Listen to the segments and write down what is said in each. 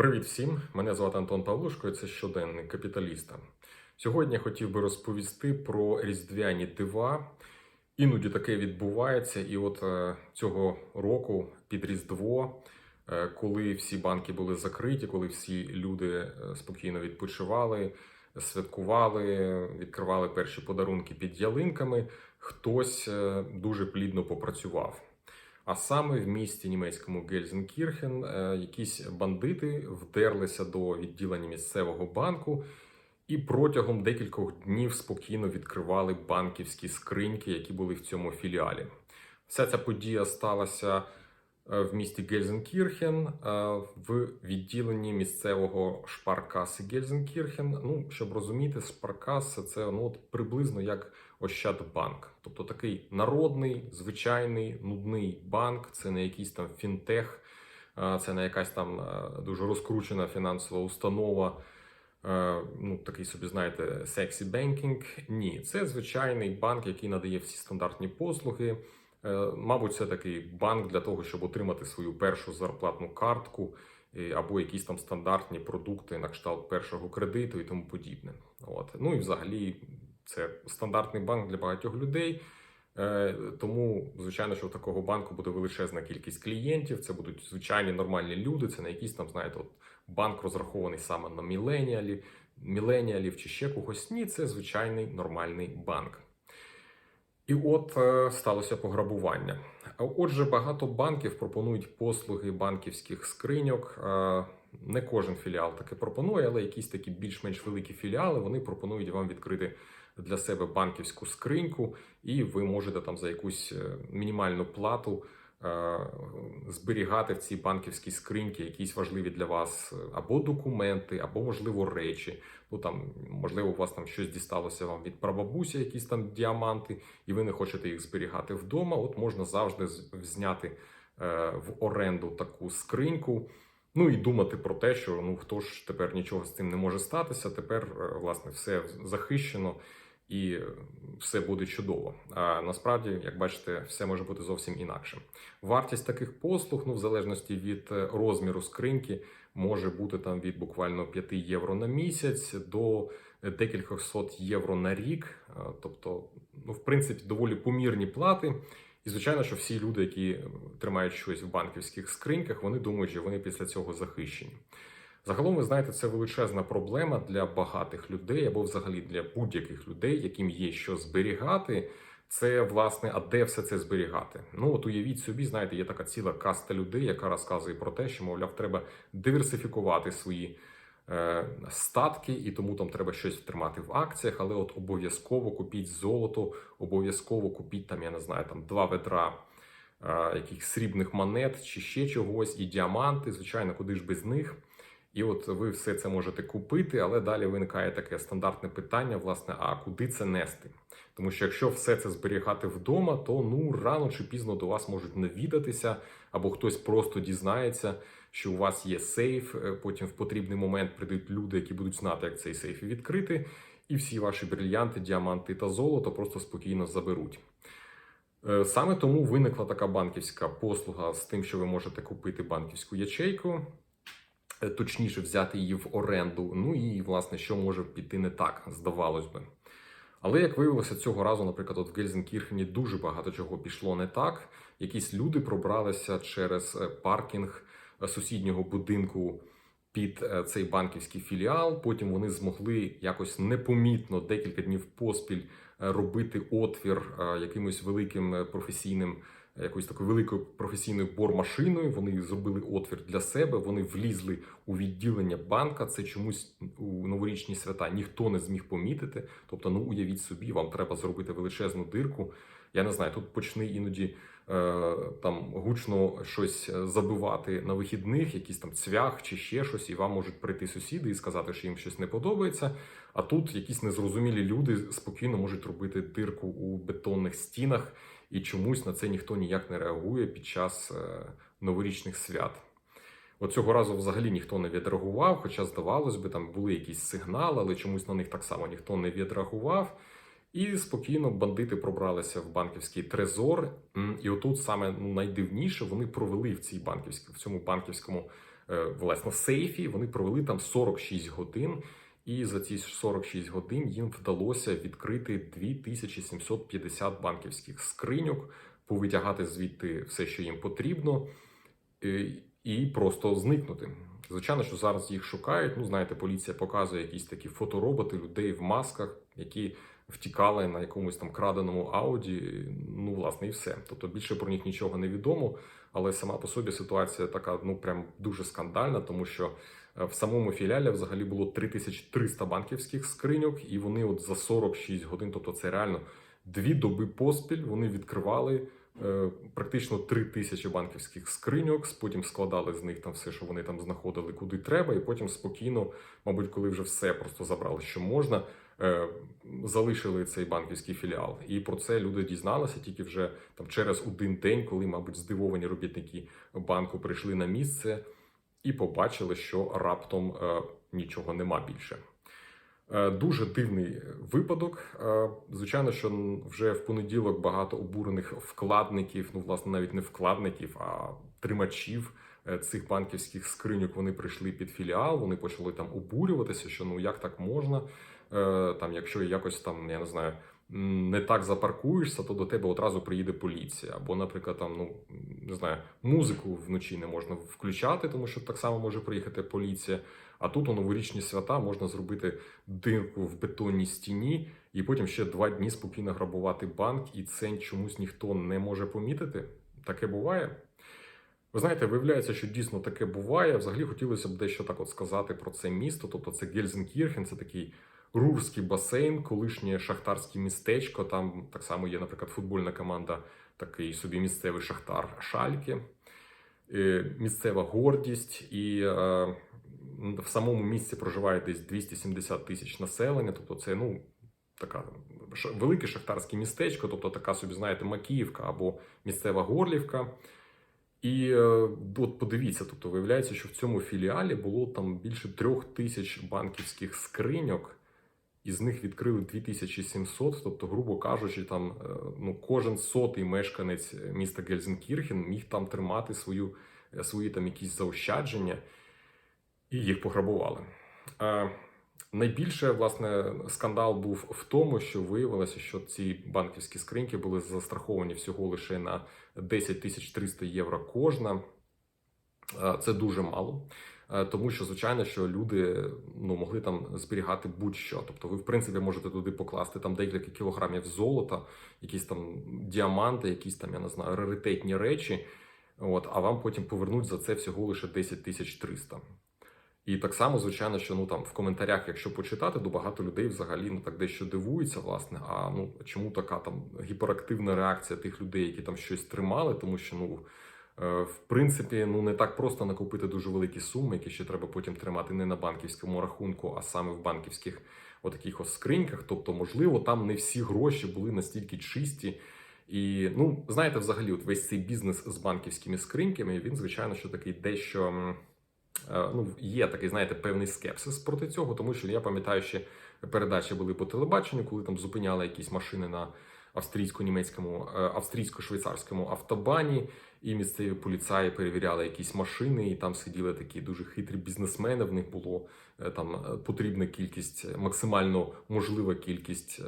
Привіт всім! Мене звати Антон Павлушко, і це щоденник капіталіста. Сьогодні я хотів би розповісти про різдвяні дива. Іноді таке відбувається, і от е, цього року під Різдво, е, коли всі банки були закриті, коли всі люди е, спокійно відпочивали, святкували, відкривали перші подарунки під ялинками, хтось дуже плідно попрацював. А саме в місті німецькому Гельзенкірхен е, якісь бандити вдерлися до відділення місцевого банку і протягом декількох днів спокійно відкривали банківські скриньки, які були в цьому філіалі. Вся ця подія сталася в місті Гельзенкірхен е, в відділенні місцевого шпаркаси Гельзенкірхен. Ну, щоб розуміти, шпаркаса це ну, от приблизно як Ощадбанк, тобто такий народний, звичайний, нудний банк. Це не якийсь там фінтех, е, це не якась там е, дуже розкручена фінансова установа. е, Ну, такий собі, знаєте, сексі бенкінг. Ні, це звичайний банк, який надає всі стандартні послуги. Е, Мабуть, це такий банк для того, щоб отримати свою першу зарплатну картку е, або якісь там стандартні продукти на кшталт першого кредиту і тому подібне. От. Ну і взагалі це стандартний банк для багатьох людей. Е, Тому, звичайно, що у такого банку буде величезна кількість клієнтів. Це будуть звичайні нормальні люди. Це не якийсь там, знаєте, от банк розрахований саме на міленіалі, міленіалів чи ще когось. Ні, це звичайний нормальний банк. І от е, сталося пограбування. Отже, багато банків пропонують послуги банківських скриньок. Е, Не кожен філіал таке пропонує, але якісь такі більш-менш великі філіали вони пропонують вам відкрити для себе банківську скриньку, і ви можете там за якусь е, мінімальну плату е, зберігати в цій банківській скриньці якісь важливі для вас е, або документи, або можливо речі. Ну там можливо, у вас там щось дісталося вам від прабабусі, якісь там діаманти, і ви не хочете їх зберігати вдома. От можна завжди зняти е, в оренду таку скриньку. Ну і думати про те, що ну хто ж тепер нічого з цим не може статися. Тепер е, власне все захищено і все буде чудово. А насправді, як бачите, все може бути зовсім інакше. Вартість таких послуг, ну в залежності від е, розміру скриньки, може бути там від буквально 5 євро на місяць до декількох сот євро на рік. Тобто, ну в принципі, доволі помірні плати. І звичайно, що всі люди, які тримають щось в банківських скриньках, вони думають, що вони після цього захищені. Загалом, ви знаєте, це величезна проблема для багатих людей або взагалі для будь-яких людей, яким є що зберігати. Це власне, а де все це зберігати? Ну от уявіть собі, знаєте, є така ціла каста людей, яка розказує про те, що мовляв, треба диверсифікувати свої е, статки, і тому там треба щось тримати в акціях, але от обов'язково купіть золото, обов'язково купіть там, я не знаю, там два ведра е, яких срібних монет чи ще чогось, і діаманти, звичайно, куди ж без них. І от ви все це можете купити, але далі виникає таке стандартне питання: власне, а куди це нести? Тому що якщо все це зберігати вдома, то ну рано чи пізно до вас можуть навідатися, або хтось просто дізнається, що у вас є сейф. е, Потім в потрібний момент прийдуть люди, які будуть знати, як цей сейф відкрити, і всі ваші брильянти, діаманти та золото просто спокійно заберуть. Е, Саме тому виникла така банківська послуга з тим, що ви можете купити банківську ячейку, точніше взяти її в оренду. Ну і власне, що може піти не так, здавалось би. Але як виявилося цього разу, наприклад, от в Гельзенкірхені дуже багато чого пішло не так. Якісь люди пробралися через е, паркінг е, сусіднього будинку під е, цей банківський філіал. Потім вони змогли якось непомітно декілька днів поспіль е, робити отвір е, якимось великим е, професійним. Якоюсь такою великою професійною бормашиною вони зробили отвір для себе. Вони влізли у відділення банка. Це чомусь у новорічні свята ніхто не зміг помітити. Тобто, ну уявіть собі, вам треба зробити величезну дирку. Я не знаю, тут почни іноді там гучно щось забивати на вихідних, якийсь там цвях чи ще щось, і вам можуть прийти сусіди і сказати, що їм щось не подобається. А тут якісь незрозумілі люди спокійно можуть робити дирку у бетонних стінах, і чомусь на це ніхто ніяк не реагує під час е, новорічних свят. От цього разу взагалі ніхто не відреагував, хоча, здавалось би, там були якісь сигнали, але чомусь на них так само ніхто не відреагував. І спокійно бандити пробралися в банківський трезор. І отут саме ну, найдивніше вони провели в цій банківській, в цьому банківському е, власне сейфі. Вони провели там 46 годин. І за ці 46 годин їм вдалося відкрити 2750 банківських скриньок, повитягати звідти все, що їм потрібно, е, і просто зникнути. Звичайно, що зараз їх шукають. Ну, знаєте, поліція показує якісь такі фотороботи людей в масках, які втікали на якомусь там краденому ауді. Ну, власне, і все. Тобто більше про них нічого не відомо. Але сама по собі ситуація така, ну прям дуже скандальна, тому що е, в самому філіалі взагалі було 3300 банківських скриньок, і вони от за 46 годин, тобто це реально дві доби поспіль, вони відкривали е, практично 3000 банківських скриньок, потім складали з них там все, що вони там знаходили, куди треба, і потім спокійно, мабуть, коли вже все просто забрали, що можна. Е, Залишили цей банківський філіал, і про це люди дізналися тільки вже там через один день, коли, мабуть, здивовані робітники банку прийшли на місце і побачили, що раптом е, нічого нема більше. Е, Дуже дивний випадок. Звичайно, що вже в понеділок багато обурених вкладників, ну власне, навіть не вкладників, а тримачів цих банківських скриньок. Вони прийшли під філіал. Вони почали там обурюватися, що ну як так можна? Е, Там, якщо якось там, я не знаю. Не так запаркуєшся, то до тебе одразу приїде поліція. Або, наприклад, там ну не знаю, музику вночі не можна включати, тому що так само може приїхати поліція. А тут у новорічні свята можна зробити дирку в бетонній стіні, і потім ще два дні спокійно грабувати банк, і це чомусь ніхто не може помітити. Таке буває. Ви знаєте, виявляється, що дійсно таке буває. Взагалі хотілося б дещо так от сказати про це місто. Тобто, це Гельзенкірхен, це такий рурський басейн, колишнє шахтарське містечко. Там так само є, наприклад, футбольна команда, такий собі місцевий шахтар Шальки, Е, місцева гордість і. е, в самому місці проживає десь 270 тисяч населення, тобто це ну така велике шахтарське містечко, тобто така собі, знаєте, Макіївка або місцева Горлівка. І е, от подивіться, тобто виявляється, що в цьому філіалі було там більше трьох тисяч банківських скриньок, із них відкрили 2700, тобто, грубо кажучи, там е, ну, кожен сотий мешканець міста Гельзенкірхен міг там тримати свою, е, свої там якісь заощадження і їх пограбували. Е, найбільше власне скандал був в тому, що виявилося, що ці банківські скриньки були застраховані всього лише на 10 тисяч 300 євро кожна. Е, Це дуже мало. Е, Тому що, звичайно, що люди ну, могли там зберігати будь-що. Тобто, ви, в принципі, можете туди покласти там декілька кілограмів золота, якісь там діаманти, якісь там, я не знаю, раритетні речі. От, а вам потім повернуть за це всього лише 10 тисяч 300. І так само, звичайно, що ну там в коментарях, якщо почитати, то багато людей взагалі ну так дещо дивуються, власне. А ну чому така там гіперактивна реакція тих людей, які там щось тримали, тому що ну. Е, В принципі, ну не так просто накопити дуже великі суми, які ще треба потім тримати не на банківському рахунку, а саме в банківських отаких ось скриньках. Тобто, можливо, там не всі гроші були настільки чисті. І ну, знаєте, взагалі, от весь цей бізнес з банківськими скриньками, він, звичайно, що такий дещо. Е, ну, є такий, знаєте, певний скепсис проти цього, тому що я пам'ятаю, що передачі були по телебаченню, коли там зупиняли якісь машини на австрійсько-німецькому, е, австрійсько-швейцарському автобані, і місцеві поліцаї перевіряли якісь машини, і там сиділи такі дуже хитрі бізнесмени. В них було е, там е, потрібна кількість, максимально можлива кількість.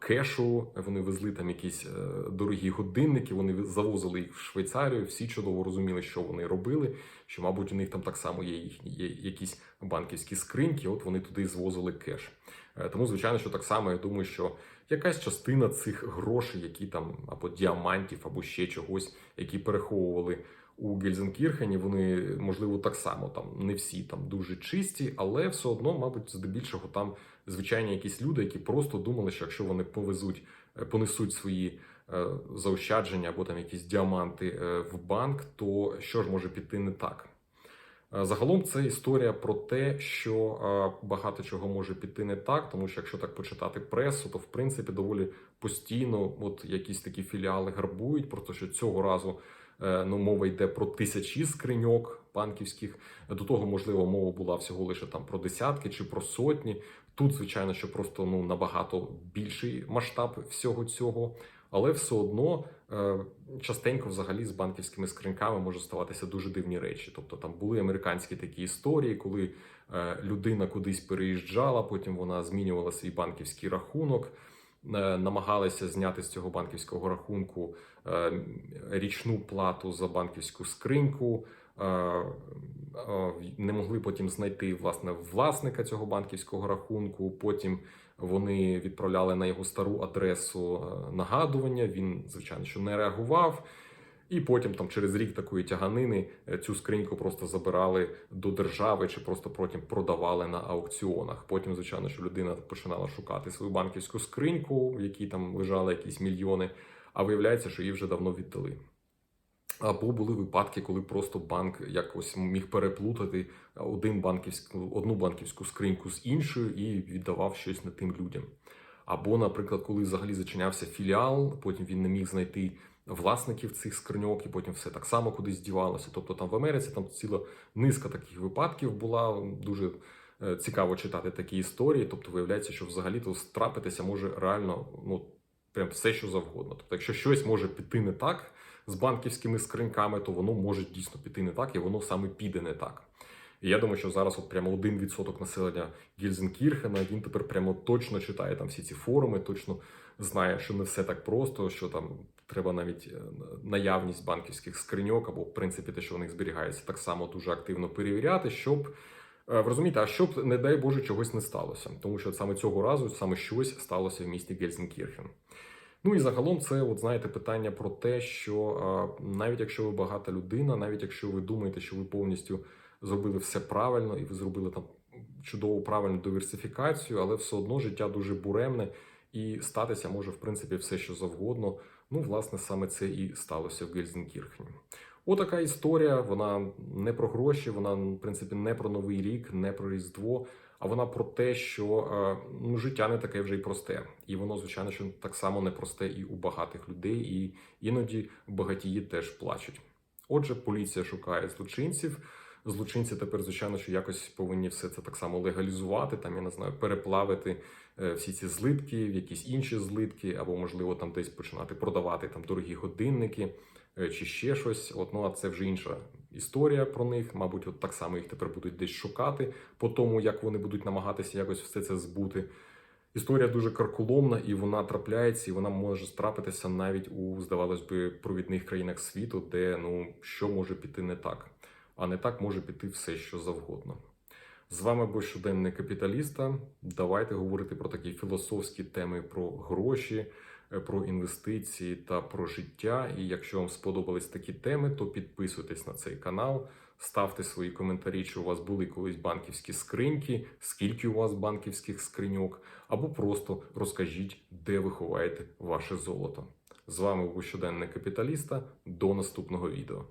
Кешу вони везли там якісь дорогі годинники. Вони завозили їх в Швейцарію. Всі чудово розуміли, що вони робили. Що, мабуть, у них там так само є їхні є якісь банківські скриньки. От вони туди звозили кеш. Е, Тому, звичайно, що так само я думаю, що якась частина цих грошей, які там або діамантів, або ще чогось, які переховували у Гельзенкірхені, вони можливо так само там не всі там дуже чисті, але все одно, мабуть, здебільшого там звичайні якісь люди, які просто думали, що якщо вони повезуть, е, понесуть свої е, заощадження або там якісь діаманти в банк, то що ж може піти не так? Е, Загалом це історія про те, що е, багато чого може піти не так, тому що якщо так почитати пресу, то в принципі доволі постійно от якісь такі філіали грабують. Просто що цього разу е, ну, мова йде про тисячі скриньок банківських. До того, можливо, мова була всього лише там про десятки чи про сотні. Тут, звичайно, що просто ну набагато більший масштаб всього цього. Але все одно е, частенько взагалі з банківськими скриньками може ставатися дуже дивні речі. Тобто там були американські такі історії, коли е, людина кудись переїжджала, потім вона змінювала свій банківський рахунок, е, намагалися зняти з цього банківського рахунку річну плату за банківську скриньку. Е, е, Не могли потім знайти власне власника цього банківського рахунку. Потім вони відправляли на його стару адресу е, нагадування. Він, звичайно, що не реагував. І потім, там, через рік такої тяганини, цю скриньку просто забирали до держави чи просто потім продавали на аукціонах. Потім, звичайно, що людина починала шукати свою банківську скриньку, в якій там лежали якісь мільйони, а виявляється, що її вже давно віддали. Або були випадки, коли просто банк якось міг переплутати один банківську, одну банківську скриньку з іншою і віддавав щось не тим людям. Або, наприклад, коли взагалі зачинявся філіал, потім він не міг знайти власників цих скриньок, і потім все так само кудись дівалося. Тобто там в Америці там ціла низка таких випадків була. Дуже е, цікаво читати такі історії. Тобто, виявляється, що взагалі то трапитися може реально ну прям все, що завгодно. Тобто, якщо щось може піти не так з банківськими скриньками, то воно може дійсно піти не так, і воно саме піде не так. І я думаю, що зараз от прямо один відсоток населення Гільзенкірхена, він тепер прямо точно читає там всі ці форуми, точно знає, що не все так просто, що там треба навіть е, наявність банківських скриньок, або в принципі те, що в них зберігається, так само дуже активно перевіряти, щоб е, розумієте, а щоб, не дай Боже, чогось не сталося. Тому що саме цього разу саме щось сталося в місті Гельзенкірхен. Ну і загалом це, от знаєте, питання про те, що навіть якщо ви багата людина, навіть якщо ви думаєте, що ви повністю зробили все правильно і ви зробили там чудову правильну диверсифікацію, але все одно життя дуже буремне і статися може в принципі все, що завгодно. Ну, власне, саме це і сталося в Гельзенкірхені. Отака історія. Вона не про гроші, вона в принципі не про новий рік, не про різдво. А вона про те, що е, ну, життя не таке вже й просте, і воно, звичайно, що так само не просте і у багатих людей, і іноді багатії теж плачуть. Отже, поліція шукає злочинців. Злочинці тепер, звичайно, що якось повинні все це так само легалізувати. Там я не знаю, переплавити всі ці злитки якісь інші злитки, або можливо там десь починати продавати там дорогі годинники е, чи ще щось. От, ну а це вже інша історія про них. Мабуть, от так само їх тепер будуть десь шукати по тому, як вони будуть намагатися якось все це збути. Історія дуже карколомна, і вона трапляється, і вона може трапитися навіть у, здавалось би, провідних країнах світу, де ну що може піти не так, а не так може піти все, що завгодно. З вами був щоденний капіталіста. Давайте говорити про такі філософські теми про гроші, е, про інвестиції та про життя. І якщо вам сподобались такі теми, то підписуйтесь на цей канал, ставте свої коментарі, чи у вас були колись банківські скриньки, скільки у вас банківських скриньок, або просто розкажіть, де ви ховаєте ваше золото. З вами був щоденний капіталіста. До наступного відео.